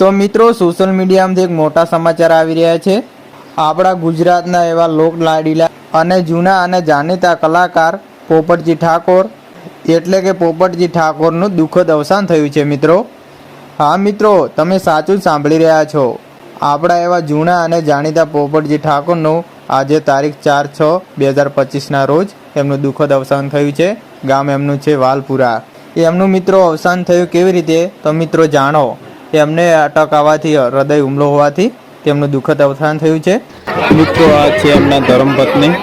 તો મિત્રો સોશિયલ મીડિયામાંથી એક મોટા સમાચાર આવી રહ્યા છે. આપણા ગુજરાતના એવા લોક લાડીલા અને જૂના અને જાણીતા કલાકાર પોપટજી ઠાકોર. એટલે કે પોપટજી ઠાકોરનું દુઃખદ અવસાન થયું છે મિત્રો. હા મિત્રો, તમે સાચું સાંભળી રહ્યા છો. આપણા એવા જૂના અને જાણીતા પોપટજી ઠાકોરનું આજે તારીખ ચાર છ બે હજાર પચીસના રોજ એમનું દુઃખદ અવસાન થયું છે. ગામ એમનું છે વાલપુરા. એમનું મિત્રો અવસાન થયું કેવી રીતે? તો મિત્રો જાણો. એમને અટક આવવાથી હૃદય હુમલો હોવાથી તેમનું દુઃખદ અવસાન થયું છે. મિત્રો આ છે એમના ધર્મપત્ની.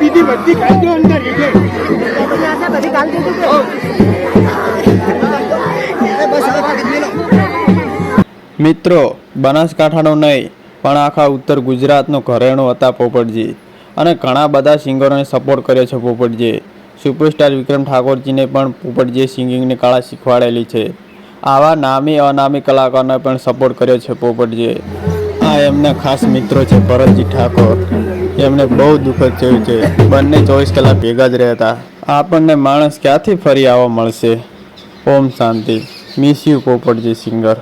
દીદી બધી દો અંદર. બધી ગાલ દીધી મિત્રો, બનાસકાંઠાનો નહીં, પણ આખા ઉત્તર ગુજરાતનો ઘરેણું હતા પોપટજી. અને ઘણા બધા સિંગરોને સપોર્ટ કર્યો છે પોપટજીએ સુપરસ્ટાર વિક્રમ ઠાકોરજીને પણ પોપટજીએ સિંગિંગની કળા શીખવાડેલી છે. આવા નામી, અનામી કલાકારોને પણ સપોર્ટ કર્યો છે પોપટજીએ. આ એમના ખાસ મિત્રો છે ભરતજી ઠાકોર. એમને બહુ દુઃખદ થયું છે. બંને ચોવીસ કલાક ભેગા જ રહેતા આપણને માણસ ક્યાંથી ફરી આવવા મળશે? ઓમ શાંતિ. મિસ યુ પોપટજી સિંગર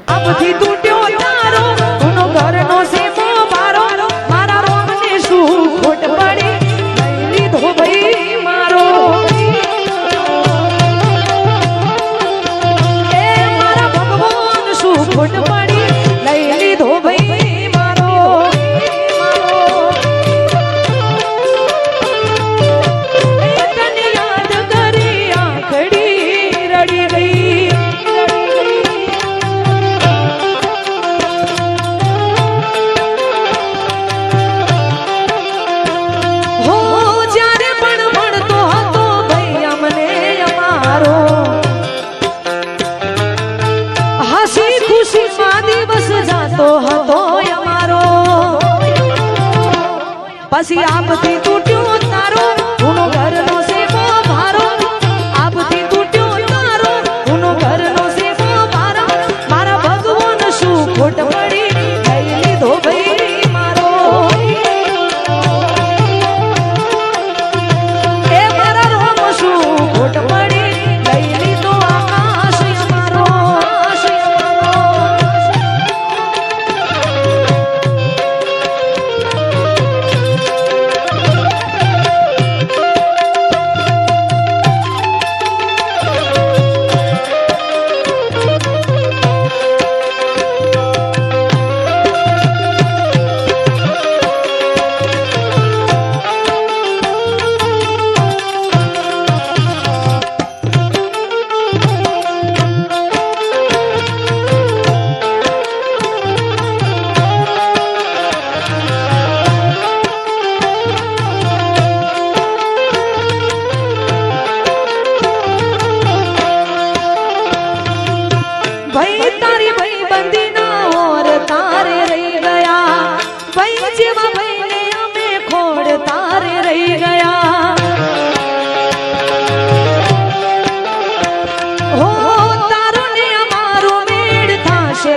પછી આપથી તૂટ્યું તારું. ગુનો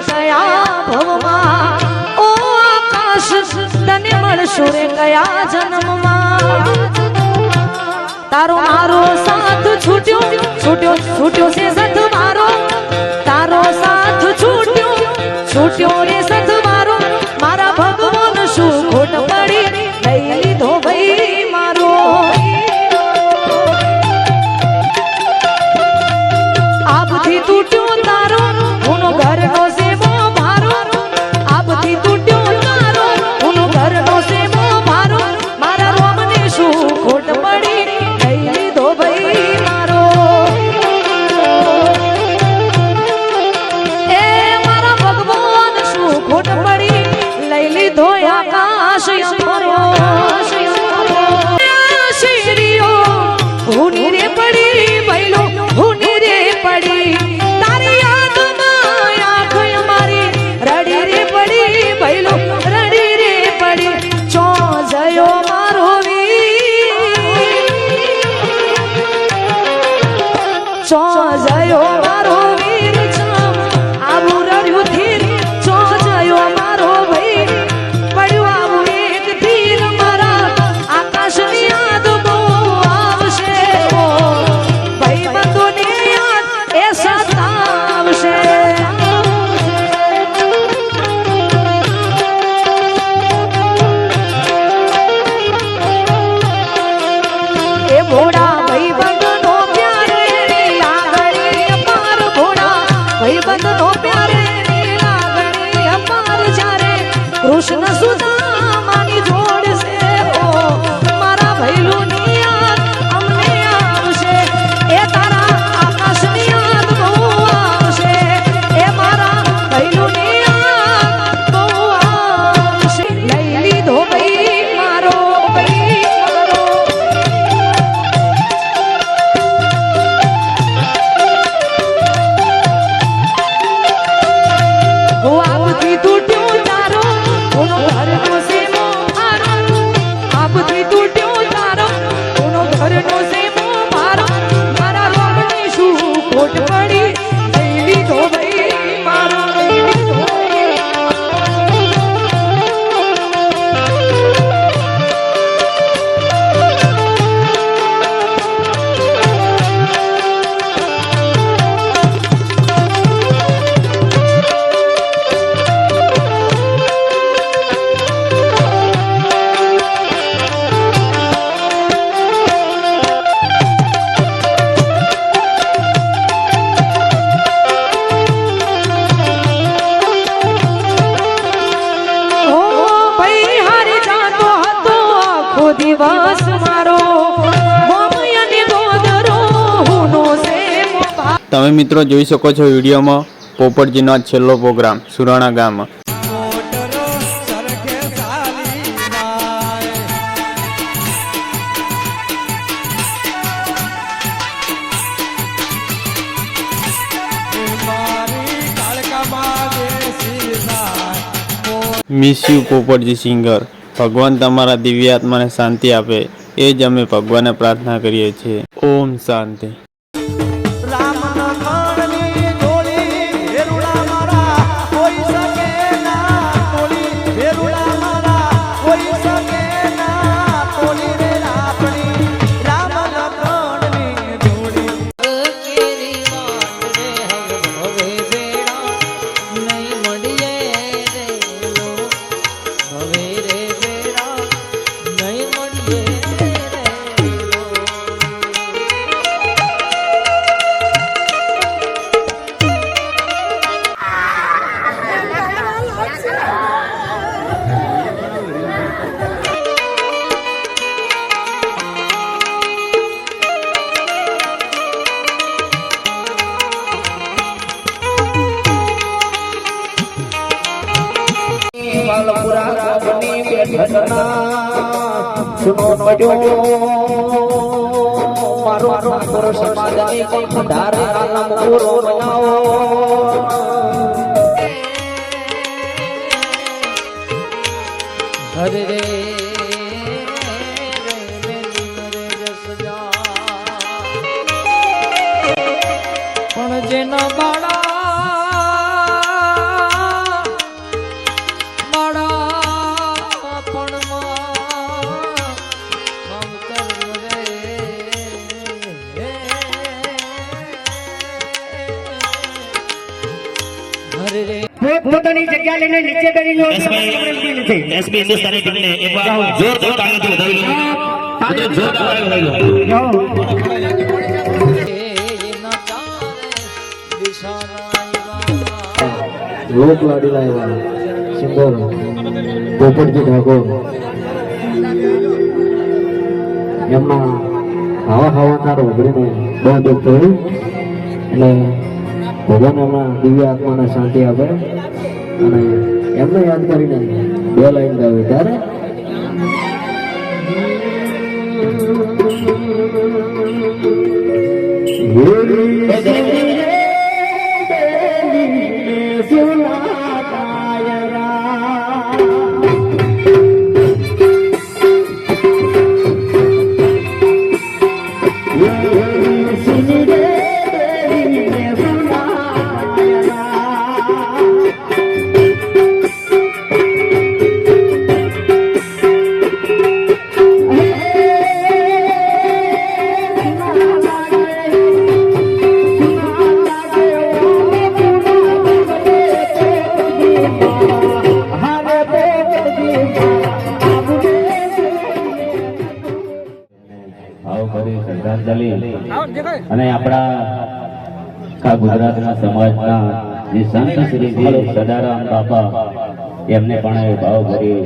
કયા ભવમાં ઓ આકાશ તને મળશું રે કયા જન્મમાં તારો મારો સાથ છૂટ્યો છૂટ્યો છૂટ્યો છે સથ મારો તારો સાથ છૂટ્યો છૂટ્યો રે કૃષ્ણ સુદામાની જોડ ઓ મારા ભૈલુની યાદ અમને આવશે. એ તારા આકાશની યાદ બહુ આવશે. એ મારા ભૈલુની યાદ બહુ આવશે. લઈ લીધો ભાઈ મારો ભાઈ મારો. આપથી તૂટ્યો તારો તમે મિત્રો જોઈ શકો છો વિડીયોમાં પોપટજીનો છેલ્લો પ્રોગ્રામ, સુરાણા ગામમાં. મિસ યુ પોપટજી સિંગર ભગવાન તમારા દિવ્ય આત્માને શાંતિ આપે. એ જ અમે ભગવાનને પ્રાર્થના કરીએ છીએ. ઓમ શાંતિ. બનાવો હરે રે પણ જેના લઈને નીચે કરી લો. એસબી હિન્દુસ્તાની ટીમને એકવાર જોરદાર તાળીઓથી વધાવી લો. જોરદાર તાળી વધાવી લો. લોક લાડીલા એવા સિંગર પોપટજી ઠાકોર. એમના ખાવા ખાવાના રોગડીને બહુ દુઃખ થયું એટલે ભગવાન એમના દિવ્ય આત્માને શાંતિ આપે. અને એમને યાદ કરીને બે લાઈન ગાવી ત્યારે ભાવભરી અને આપણા ગુજરાતના સમાજના જે સંત શ્રી સદારામ બાપા, એમને પણ ભાવ ભરી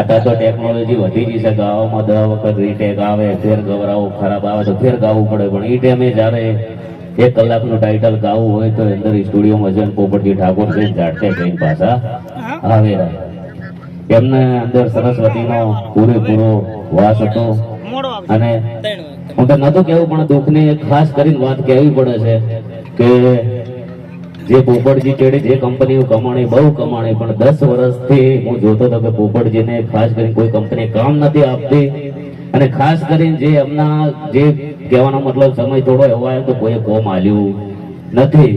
અત્યારે તો ટેકનોલોજી વધી ગઈ છે ગાવામાં દસ વખત રીટેક આવે, ફેર ગવરાવો ખરાબ આવે, તો ફેર ગાવું પડે. પણ એ ટાઈમે જ્યારે એક કલાકનું ટાઇટલ ગાવું હોય, તો અંદર સ્ટુડિયોમાં જઈને પોપટજી ઠાકોર છે ઝાડતે કઈ પાછા આવે. એમને અંદર સરસ્વતીનો પૂરેપૂરો વાસ હતો. અને હું તો નતું કેવું, પણ દુઃખની ખાસ કરીને વાત કહેવી પડે છે કે જે પોપટજી ચેડે, જે કંપનીઓ કમાણી, બહુ કમાણી, પણ દસ વર્ષથી હું જોતો હતો કે પોપટજીને ખાસ કરીને કોઈ કંપની કામ નથી આપતી. અને ખાસ કરીને જે એમના જે કહેવાનો મતલબ સમય થોડો એવો આવ્યો તો કોઈએ કોમ હાલ્યું નથી.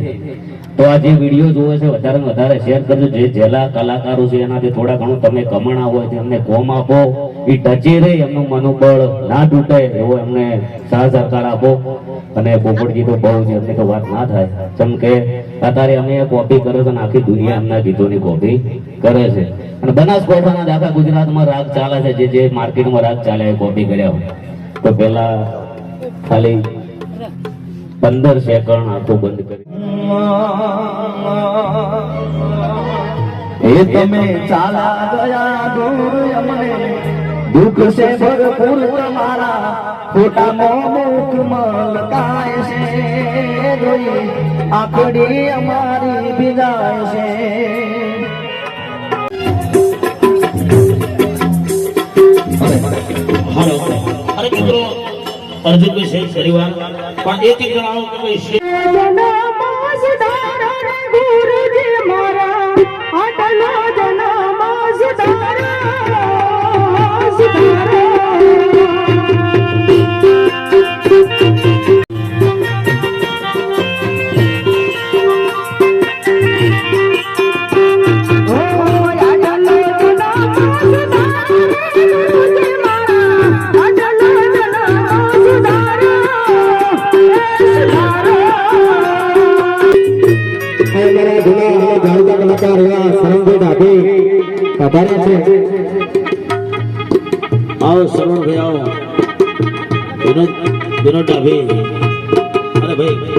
તો આ જે વીડિયો જોવે છે, વધારે વધારે શેર કરજો. જે જેલા કલાકારો છે, એનાથી થોડા ઘણું તમે કમાણા હોય, તો એમને કોમ આપો. એ ટચે રહે, એમનું મનોબળ ના તૂટે, એવો એમને સાહ સહકાર આપો. અને પોપટજી તો બહુ છે, એમની તો વાત ના થાય. જેમ કે અત્યારે અમે કોપી કરે છે અને આખી દુનિયા એમના ગીતોની કોપી કરે છે. અને બનાસકાંઠાના જ આખા ગુજરાતમાં રાગ ચાલે છે, જે જે માર્કેટમાં રાગ ચાલે, એ કોપી કર્યા હોય. તો પેલા ખાલી પંદર સેકન્ડ આંખો બંધ કરી. એ તમે ચાલા ગયા દૂર અમને. દુઃખ છે ભરપૂર તમારા. ખોટા મોમુખ મલકાય છે જોઈ. આખડી અમારી વિદાય છે. અરે મિત્રો અર્જુનભાઈ છે પરિવાર પણ એક એક જણાવો કે ભાઈ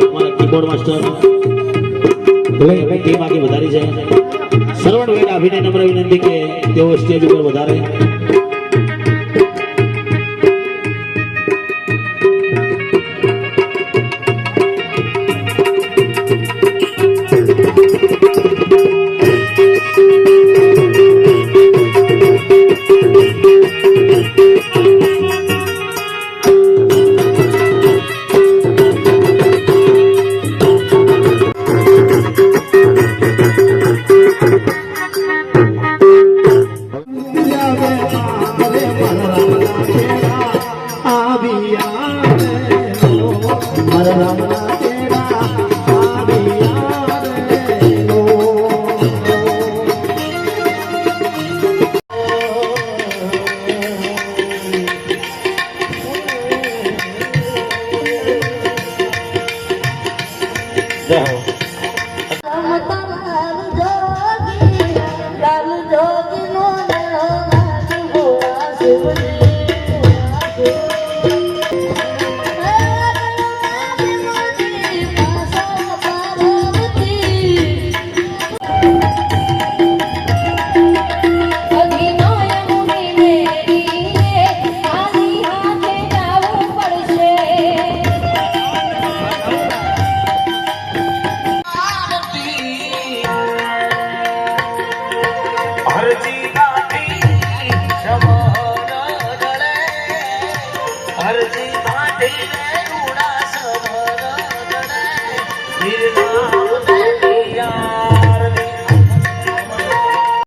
અમારા કીબોર્ડ માસ્ટર ટીમ આગળ વધારી છે. વેડા અભિનય નમ્ર વિનંતી કે તેઓ સ્ટેજ ઉપર વધારે.